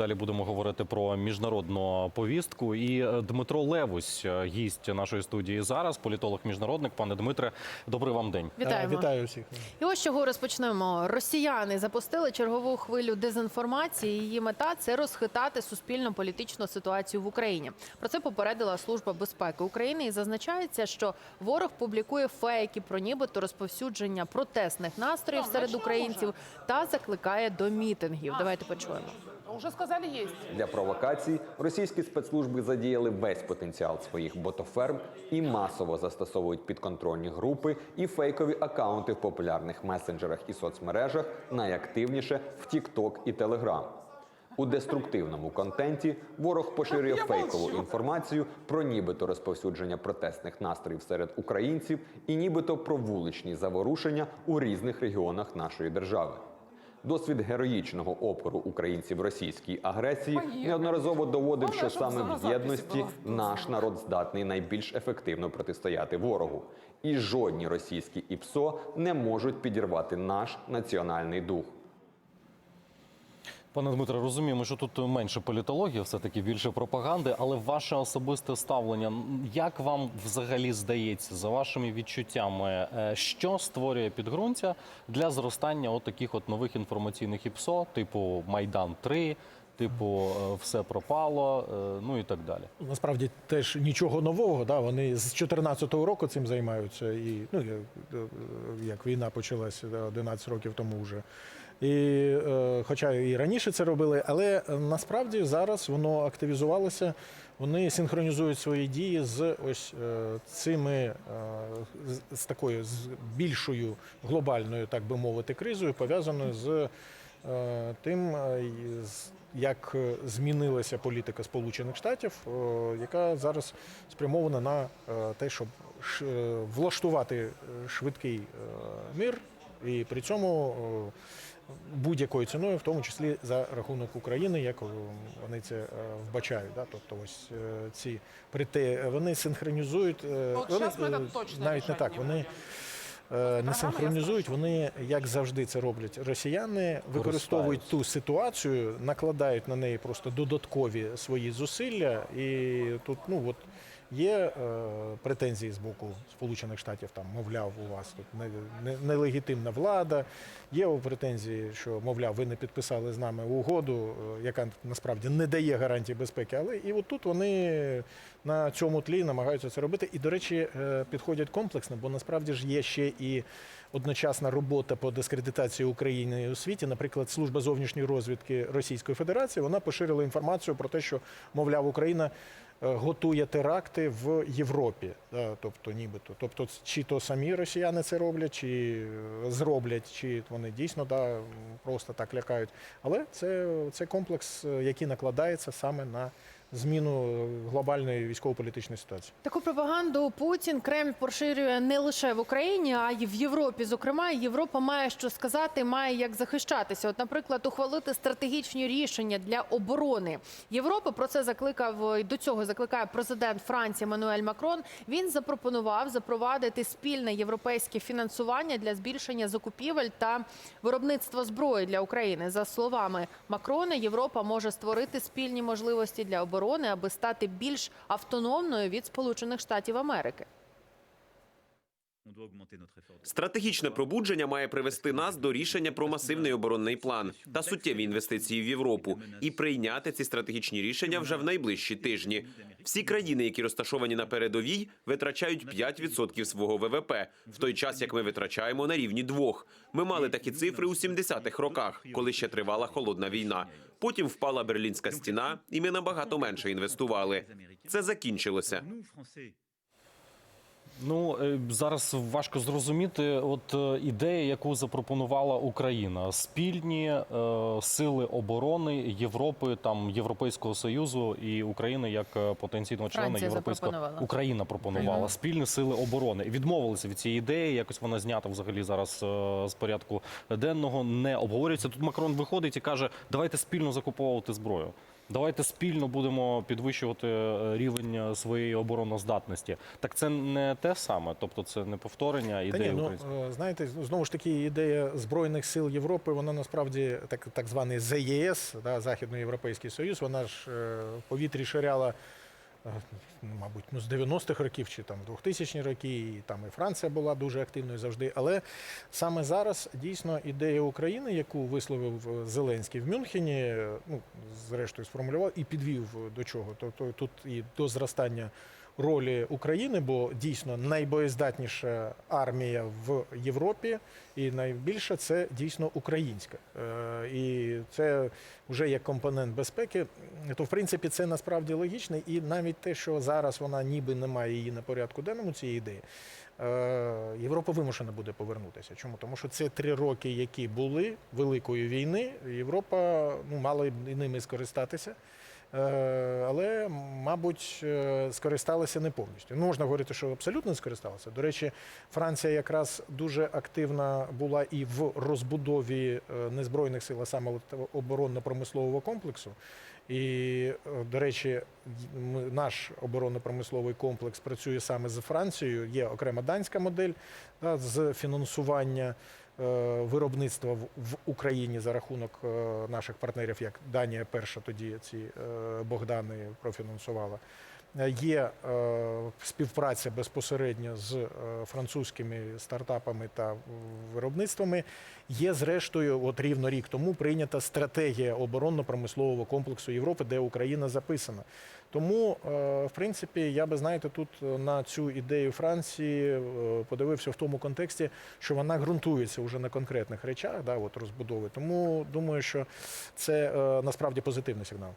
Далі будемо говорити про міжнародну повістку. І е, Дмитро Левусь, е, гість нашої студії зараз, політолог міжнародник. Пане Дмитре, добрий вам день. Вітаємо. Е, Вітаю всіх. І ось з чого розпочнемо. Росіяни запустили чергову хвилю дезінформації. Її мета це розхитати суспільно-політичну ситуацію в Україні. Про це попередила служба безпеки України і зазначається, що ворог публікує фейки про нібито розповсюдження протестних настроїв серед українців та закликає до мітингів. Давайте почуємо. Уже сказали есть. Для провокацій російські спецслужби задіяли весь потенціал своїх ботоферм і масово застосовують підконтрольні групи і фейкові акаунти в популярних месенджерах і соцмережах найактивніше в TikTok і Telegram. У деструктивному контенті ворог поширює фейкову інформацію про нібито розповсюдження протестних настроїв серед українців і нібито про вуличні заворушення у різних регіонах нашої держави. Досвід героїчного опору українців російській агресії неодноразово доводив, що саме в єдності наш народ здатний найбільш ефективно протистояти ворогу, і жодні російські ІПСО не можуть підірвати наш національний дух. Пане Дмитре, розуміємо, що тут менше політології, все таки більше пропаганди. Але ваше особисте ставлення, як вам взагалі здається, за вашими відчуттями, е, що створює підґрунтя для зростання от таких от нових інформаційних ІПСО, типу Майдан 3 типу е, все пропало, е, ну і так далі. Насправді теж нічого нового. Да? Вони з 2014 року цим займаються. І ну, як- війна почалася 11 років тому вже. І, е, хоча і раніше це робили, але насправді зараз воно активізувалося. Вони синхронізують свої дії з ось е, цими е, з, такою з більшою глобальною, так би мовити, кризою, пов'язаною з тим, як змінилася політика Сполучених Штатів, яка зараз спрямована на те, щоб влаштувати швидкий мир, і при цьому будь-якою ціною, в тому числі за рахунок України, як вони це е, вбачають. Да? Тобто, ось е, ці прите, вони синхронізують е, От вони, ми так точно навіть не так. Вони не синхронізують. Вони, як завжди, це роблять росіяни, використовують ту ситуацію, накладають на неї просто додаткові свої зусилля, і тут ну от. Є е, претензії з боку Сполучених Штатів, там мовляв, у вас тут не, не, нелегітимна влада. Є претензії, що мовляв, ви не підписали з нами угоду, е, яка насправді не дає гарантії безпеки. Але і от тут вони на цьому тлі намагаються це робити. І, до речі, е, підходять комплексно, бо насправді ж є ще і одночасна робота по дискредитації України у світі. Наприклад, служба зовнішньої розвідки Російської Федерації вона поширила інформацію про те, що мовляв Україна. Готує теракти в Європі, да, тобто нібито. Тобто, чи то самі росіяни це роблять, чи е, зроблять, чи вони дійсно да, просто так лякають. Але це, це комплекс, е, який накладається саме на зміну глобальної військово-політичної ситуації. Таку пропаганду Путін Кремль поширює не лише в Україні, а й в Європі. Зокрема, Європа має що сказати, має як захищатися. От, наприклад, ухвалити стратегічні рішення для оборони. Європа про це закликав і до цього закликає президент Франції Мануель Макрон. Він запропонував запровадити спільне європейське фінансування для збільшення закупівель та виробництва зброї для України. За словами Макрона, Європа може створити спільні можливості для оборони, аби стати більш автономною від Сполучених Штатів Америки. Стратегічне пробудження має привести нас до рішення про масивний оборонний план та суттєві інвестиції в Європу і прийняти ці стратегічні рішення вже в найближчі тижні. Всі країни, які розташовані на передовій, витрачають 5% свого ВВП, в той час як ми витрачаємо на рівні двох. Ми мали такі цифри у 70-х роках, коли ще тривала холодна війна. Потім впала берлінська стіна, і ми набагато менше інвестували. Це закінчилося. Ну е, зараз важко зрозуміти, от е, ідея, яку запропонувала Україна, спільні е, сили оборони Європи, там Європейського союзу і України як е, потенційного члена Франція Європейського запропонувала. Україна пропонувала спільні сили оборони. Відмовилися від цієї ідеї. Якось вона знята взагалі зараз е, з порядку денного. Не обговорюється. Тут Макрон виходить і каже: давайте спільно закуповувати зброю. Давайте спільно будемо підвищувати е, рівень е, своєї обороноздатності. Так це не те саме, тобто це не повторення Та ідеї ні, ну е, знаєте, знову ж таки, ідея збройних сил Європи, вона насправді так, так званий ЗЄС, да, Західноєвропейський Союз, вона ж повітрі ширяла. Е, Мабуть, ну з 90-х років чи там 2000-ні роки, і там і Франція була дуже активною завжди. Але саме зараз дійсно ідея України, яку висловив е, Зеленський в Мюнхені, е, ну зрештою сформулював і підвів до чого. Тобто тут і до зростання ролі України, бо дійсно найбоєздатніша армія в Європі, і найбільша це дійсно українська. Е, І це вже як компонент безпеки. То в принципі це насправді логічно, і навіть те, що зараз вона ніби не має її на порядку денному цієї ідеї. е, Європа вимушена буде повернутися. Чому? Тому що це три роки, які були великої війни. Європа ну, мала б ними скористатися. Е, але, мабуть, е, скористалися не повністю. Не можна говорити, що абсолютно не скористалися. До речі, Франція якраз дуже активна була і в розбудові е, незбройних сил, а саме оборонно-промислового комплексу. І, до речі, наш оборонно-промисловий комплекс працює саме з Францією. Є окрема данська модель да, з фінансування виробництва в, в Україні за рахунок е, наших партнерів, як Данія перша тоді ці е, Богдани профінансувала. Є е, співпраця безпосередньо з е, французькими стартапами та виробництвами. Є, зрештою, от рівно рік тому прийнята стратегія оборонно-промислового комплексу Європи, де Україна записана. Тому, е, в принципі, я би знаєте, тут на цю ідею Франції подивився в тому контексті, що вона ґрунтується вже на конкретних речах, да, от розбудови. Тому думаю, що це насправді позитивний сигнал.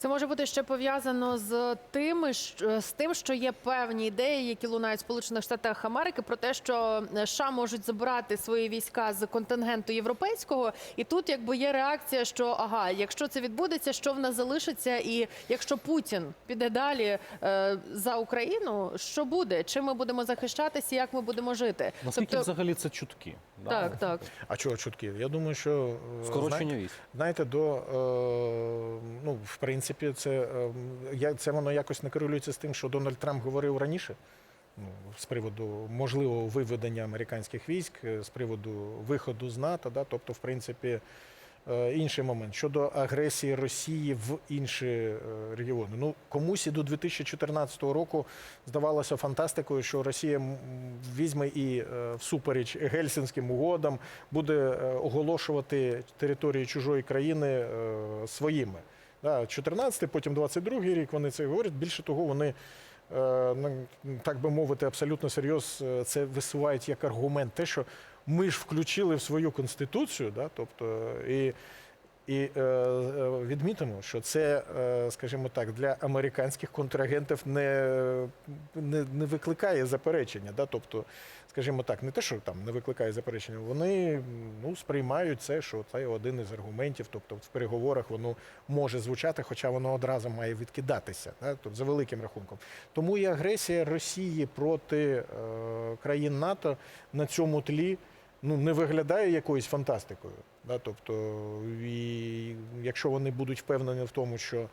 Це може бути ще пов'язано з тим, що- з тим, що є певні ідеї, які лунають в Сполучених Штатах Америки, про те, що е, США можуть забирати свої війська з контингенту європейського, і тут якби є реакція, що ага, якщо це відбудеться, що в нас залишиться, і якщо Путін піде далі е, за Україну, що буде? Чим ми будемо захищатися, як ми будемо жити? Наскільки взагалі це чутки? Да? так, так. А чого чутки? Я думаю, що е, Скорочення військ. Знаєте, до е, ну, в принципі, це, е, це воно якось не корелюється з тим, що Дональд Трамп говорив раніше. Ну, з приводу можливого виведення американських військ, е, з приводу виходу з НАТО, да, тобто, в принципі, е, інший момент щодо агресії Росії в інші е, регіони. Ну комусь і до 2014 року здавалося фантастикою, що Росія візьме і всупереч гельсінським угодам буде оголошувати території чужої країни своїми. Да, 14, потім 22 рік вони це говорять. Більше того, вони. е, ну, Так би мовити, абсолютно серйоз е, це висувають як аргумент, те, що ми ж включили в свою конституцію, да, тобто і, і е, е, відмітимо, що це, е, скажімо так, для американських контрагентів не, не, не викликає заперечення. Да, тобто, скажімо так, не те, що там не викликає заперечення, вони ну, сприймають це, що це один із аргументів, тобто в переговорах воно може звучати, хоча воно одразу має відкидатися, да, тобто, за великим рахунком. Тому і агресія Росії проти е, країн НАТО на цьому тлі ну, не виглядає якоюсь фантастикою. Да? Тобто, і якщо вони будуть впевнені в тому, що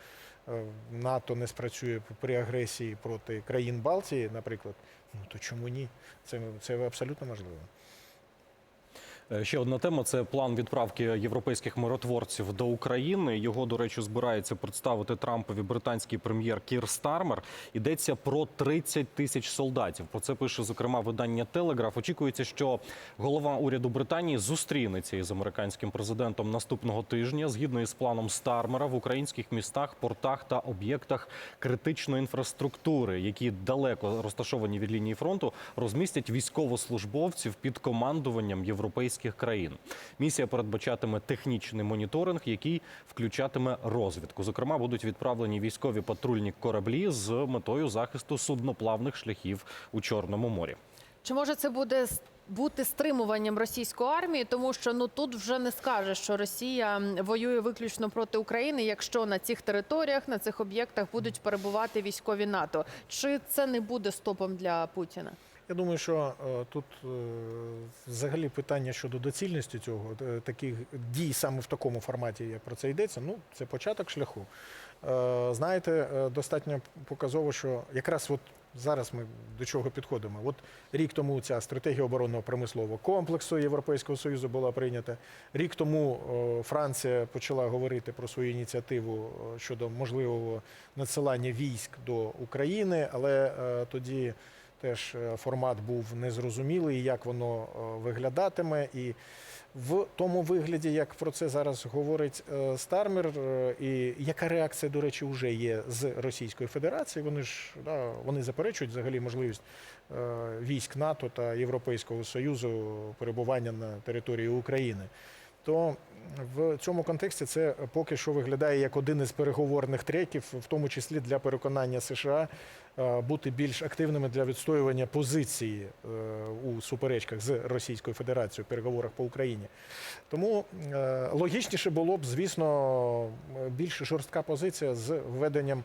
е, НАТО не спрацює при агресії проти країн Балтії, наприклад, ну то чому ні? Це, це абсолютно можливо. Е, Ще одна тема це план відправки європейських миротворців до України. Його, до речі, збирається представити Трампові британський прем'єр Кір Стармер. Йдеться про 30 тисяч солдатів. Про це пише зокрема видання Телеграф. Очікується, що голова уряду Британії зустрінеться із американським президентом наступного тижня. Згідно із планом Стармера в українських містах, портах та об'єктах критичної інфраструктури, які далеко розташовані від лінії фронту, розмістять військовослужбовців під командуванням європейських країн. Місія передбачатиме технічний моніторинг, який включатиме розвідку. Зокрема, будуть відправлені військові патрульні кораблі з метою захисту судноплавних шляхів у Чорному морі. Чи може це буде бути стримуванням російської армії, тому що ну тут вже не скаже, що Росія воює виключно проти України, якщо на цих територіях, на цих об'єктах будуть перебувати військові НАТО. Чи це не буде стопом для Путіна? Я думаю, що е, тут е, взагалі питання щодо доцільності цього е, таких дій саме в такому форматі, як про це йдеться. Ну це початок шляху. Знаєте, достатньо показово, що якраз от зараз ми до чого підходимо. От рік тому ця стратегія оборонного промислового комплексу Європейського Союзу була прийнята. Рік тому Франція почала говорити про свою ініціативу щодо можливого надсилання військ до України, але тоді теж е, формат був незрозумілий, як воно е, виглядатиме. І в тому вигляді, як про це зараз говорить е, Стармер, і яка реакція, до речі, вже є з Російської Федерації. Вони ж да, вони заперечують взагалі можливість військ НАТО та Європейського Союзу перебування на території України. То в цьому контексті це поки що виглядає як один із переговорних треків, в тому числі для переконання США бути більш активними для відстоювання позиції е, у суперечках з Російською Федерацією в переговорах по Україні. Тому е, логічніше було б, звісно, більш жорстка позиція з введенням е,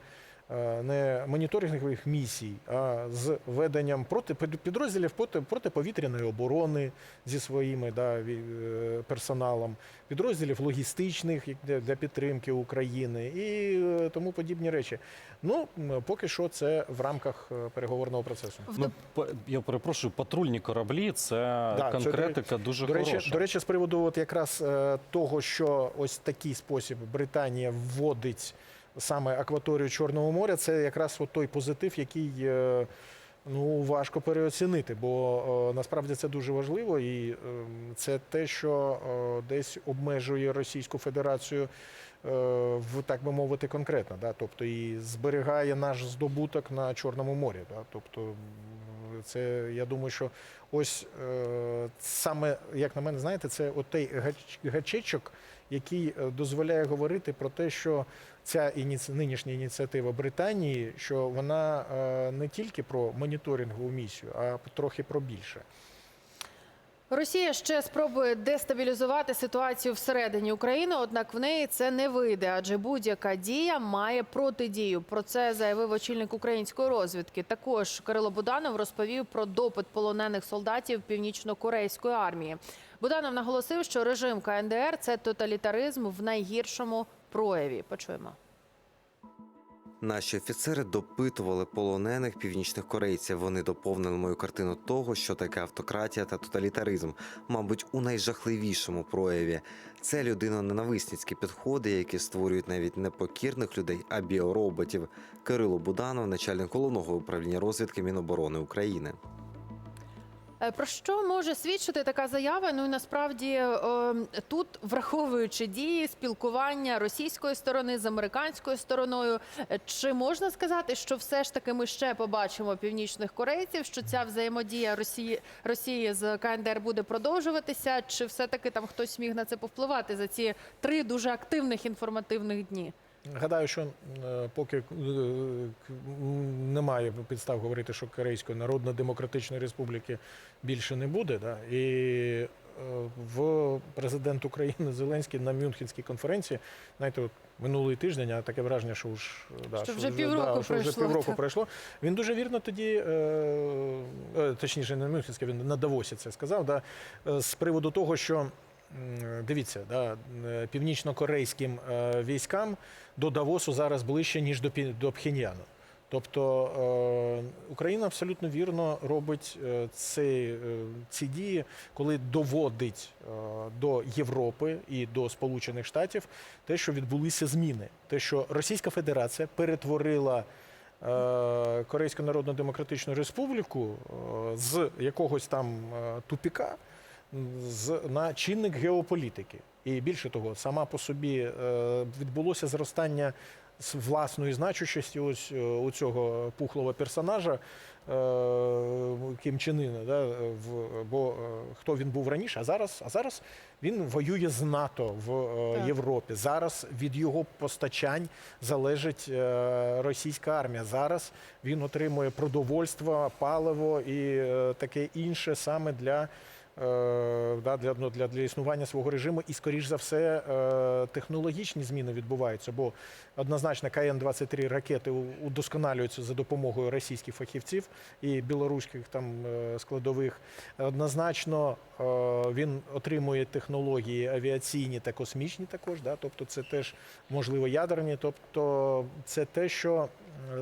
не моніторингових місій, а з введенням проти підрозділів проти протиповітряної оборони зі своїми да, е, персоналом, підрозділів логістичних для, підтримки України і е, тому подібні речі. Ну поки що це в рамках е, переговорного процесу. Ну, я перепрошую, патрульні кораблі це Да, це, конкретика дуже До речі, хороша. до речі, з приводу от якраз е, того, що ось такий спосіб Британія вводить саме акваторію Чорного моря, це якраз от той позитив, який е, ну важко переоцінити, бо е, насправді це дуже важливо, і е, це те, що е, десь обмежує Російську Федерацію. В так би мовити, конкретно, да, тобто і зберігає наш здобуток на Чорному морі. Да, тобто, це я думаю, що ось е, саме як на мене, знаєте, це от той гач- гачечок, який е, дозволяє говорити про те, що ця нинішня ініціатива Британії, що вона е, не тільки про моніторингову місію, а трохи про більше. Росія ще спробує дестабілізувати ситуацію всередині України, однак в неї це не вийде, адже будь-яка дія має протидію. Про це заявив очільник української розвідки. Також Кирило Буданов розповів про допит полонених солдатів північно-корейської армії. Буданов наголосив, що режим КНДР це тоталітаризм в найгіршому прояві. Почуємо. Наші офіцери допитували полонених північних корейців. Вони доповнили мою картину того, що таке автократія та тоталітаризм, мабуть, у найжахливішому прояві. Це людиноненависницькі підходи, які створюють навіть не покірних людей, а біороботів. Кирило Буданов, начальник головного управління розвідки Міноборони України. Е, Про що може свідчити така заява? Ну і насправді е, тут, враховуючи дії спілкування російської сторони з американською стороною, е, чи можна сказати, що все ж таки ми ще побачимо північних корейців, що ця взаємодія Росії Росії з КНДР буде продовжуватися? Чи все таки там хтось міг на це повпливати за ці три дуже активних інформативних дні? Гадаю, що е, поки е, немає підстав говорити, що Корейської Народно-Демократичної Республіки більше не буде. Да? І е, в президент України Зеленський на Мюнхенській конференції, знаєте, от минулий тиждень, а таке враження, що ж да, Що вже півроку що вже півроку пройшло. Він дуже вірно тоді, точніше, не Мюнхенський, він на Давосі це сказав, да, з приводу того, що дивіться, да, е, північно-корейським е, військам до Давосу зараз ближче, ніж до, Пхеньяну. Тобто е, Україна абсолютно вірно робить е, ці дії, коли доводить до Європи і до Сполучених Штатів те, що відбулися зміни, те, що Російська Федерація перетворила Корейську Народно-Демократичну Республіку з якогось там тупіка на чинник геополітики. І більше того, сама по собі е, відбулося зростання з власної значущості ось е, у цього пухлого персонажа е, Кім Іна, да, бо хто він був раніше, а зараз, а зараз він воює з НАТО в Так. Європі. Зараз від його постачань залежить російська армія. Зараз він отримує продовольство, паливо і таке інше саме для да, для, ну, для, для існування свого режиму, і, скоріш за все, е, технологічні зміни відбуваються, бо однозначно КН-23 ракети удосконалюються за допомогою російських фахівців і білоруських там е, складових. Однозначно е, він отримує технології авіаційні та космічні також, да, тобто це теж можливо ядерні, тобто це те, що е,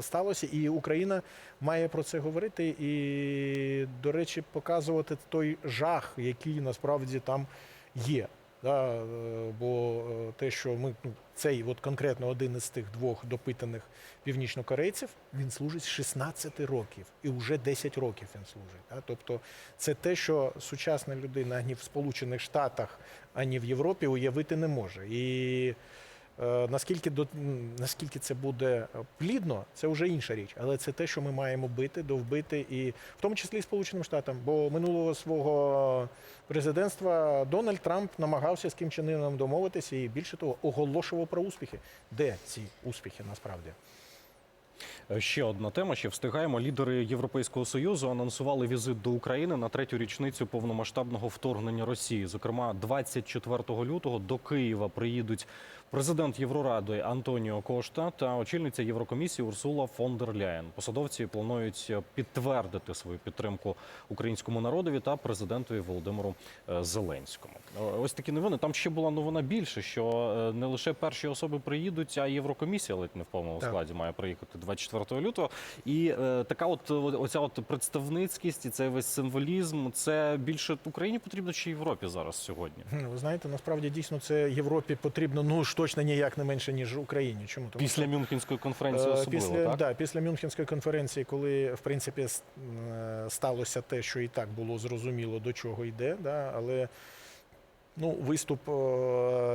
сталося, і Україна має про це говорити і, до речі, показувати той жах, який насправді там є. Да, е, бо е, те, що ми ну, цей от конкретно один із тих двох допитаних північнокорейців, він служить з 16 років, і вже 10 років він служить. Да? Тобто, це те, що сучасна людина ані в Сполучених Штатах, ані в Європі уявити не може. І Наскільки до наскільки це буде е, плідно, це вже інша річ, але це те, що ми маємо бити, довбити, і в тому числі і Сполученим Штатам. Бо минулого свого президентства Дональд Трамп намагався з Ким чином домовитися і більше того оголошував про успіхи. Де ці успіхи насправді? Е, Ще одна тема. Ще встигаємо. Лідери Європейського союзу анонсували візит до України на третю річницю повномасштабного вторгнення Росії. Зокрема, 24 лютого до Києва приїдуть президент Євроради Антоніо Кошта та очільниця Єврокомісії Урсула фон дер Ляєн. Посадовці планують підтвердити свою підтримку українському народові та президентові Володимиру е, Зеленському. Е, Ось такі новини. Там ще була новина більше, що не лише перші особи приїдуть, а Єврокомісія ледь не в повному складі має приїхати 24 лютого. І е, така, от оця от представницькість і цей весь символізм. Це більше Україні потрібно чи Європі зараз сьогодні? Ви знаєте, насправді дійсно це Європі потрібно ну ж точно ніяк не менше ніж Україні. Чому тому Після що- Мюнхенської конференції Е, особливо, після, так? Да, після Мюнхенської конференції, коли в принципі е, сталося те, що і так було зрозуміло, до чого йде, да, але ну, виступ е,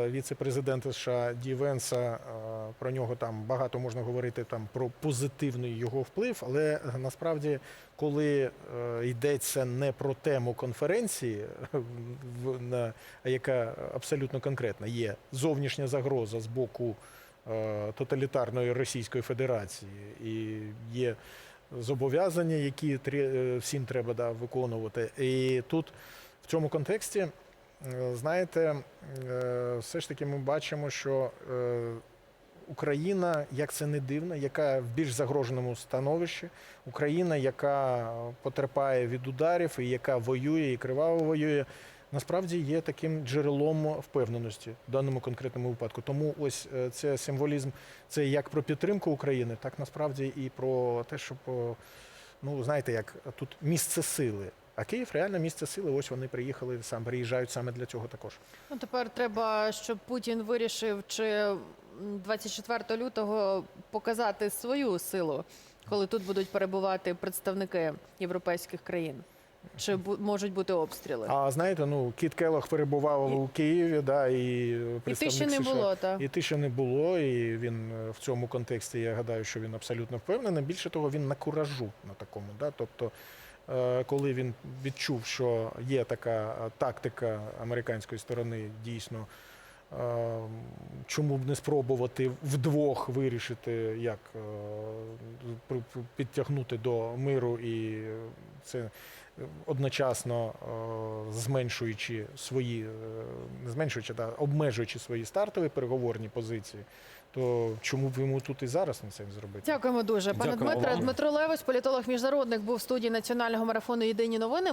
віце-президента США Ді Венса, е, про нього там багато можна говорити там про позитивний його вплив, але насправді, коли е, йдеться не про тему конференції, яка абсолютно конкретна, є зовнішня загроза з боку тоталітарної Російської Федерації і є зобов'язання, які всім треба да, виконувати. І тут в цьому контексті, знаєте, е, все ж таки ми бачимо, що е, Україна, як це не дивно, яка в більш загроженому становищі, Україна, яка потерпає від ударів і яка воює і криваво воює, насправді є таким джерелом впевненості в даному конкретному випадку. Тому ось е, це символізм, це як про підтримку України, так насправді і про те, щоб ну знаєте, як тут місце сили. А Київ реально місце сили. Ось вони приїхали сам приїжджають саме для цього також. Ну тепер треба, щоб Путін вирішив, чи м, 24 лютого показати свою силу, коли тут будуть перебувати представники європейських країн. Чи бу- можуть бути обстріли? А знаєте, ну Кіт Келох перебував у Києві, да, і І представник тиші не США. було, так. І тиші не було, і він е, в цьому контексті, я гадаю, що він абсолютно впевнений. Більше того, він на куражу на такому. Да? Тобто, коли він відчув, що є така е, тактика американської сторони, дійсно, е, чому б не спробувати вдвох вирішити, як е, підтягнути до миру, і е, це одночасно е, зменшуючи свої, е, не зменшуючи, та обмежуючи свої стартові переговорні позиції, то чому б йому тут і зараз не це зробити? Дякуємо дуже, пане Дякуємо Дмитре. вам. Дмитро Левич, політолог міжнародник, був в студії національного марафону Єдині новини.